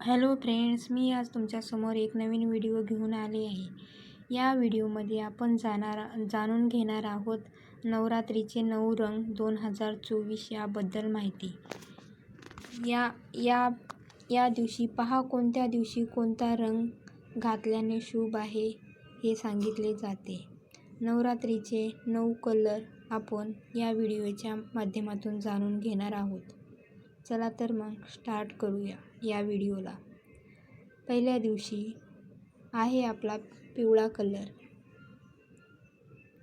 Hello friends मी आज तुमच्यासमोर एक नवीन व्हिडिओ घेऊन आले आहे. या व्हिडिओमध्ये आपण जाणार जाणून घेणार आहोत नवरात्रीचे नऊ रंग दोन हजार चोवीस याबद्दल माहिती. या या या दिवशी पहा कोणत्या दिवशी कोणता रंग घातल्याने शुभ आहे हे सांगितले जाते. नवरात्रीचे नऊ कलर आपण या व्हिडिओच्या माध्यमातून जाणून घेणार आहोत. चला तर मग स्टार्ट करूया या व्हिडिओला पहिल्या दिवशी आहे आपला पिवळा कलर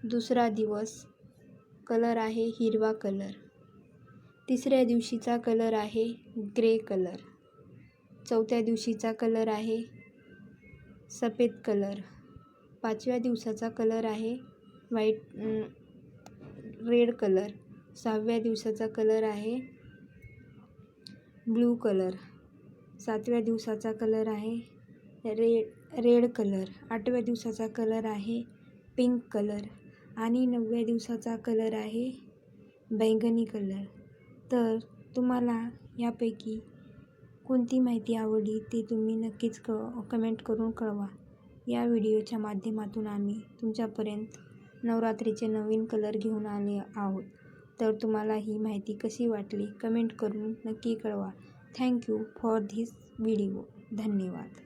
दुसरा दिवस कलर आहे हिरवा कलर तिसऱ्या दिवशीचा कलर आहे ग्रे कलर चौथ्या दिवशीचा कलर आहे सफेद कलर पाचव्या दिवसाचा कलर आहे व्हाईट रेड कलर सहाव्या दिवसाचा कलर आहे ब्लू कलर. सातव्या दिवसाचा कलर आहे. Red red colour. आठव्या दिवसाचा कलर आहे पिंक कलर. आणि नवव्या दिवसाचा कलर आहे बैंगनी कलर. तर तुम्हाला यापैकी कोणती माहिती आवडली ते तुम्ही नक्कीच क कमेंट करून कळवा. या व्हिडिओच्या माध्यमातून आम्ही तुमच्यापर्यंत नवरात्रीचे नवीन कलर घेऊन आले आहोत. तर तुम्हाला ही माहिती कशी वाटली कमेंट करून नक्की कळवा. Thank you for this video. धन्यवाद.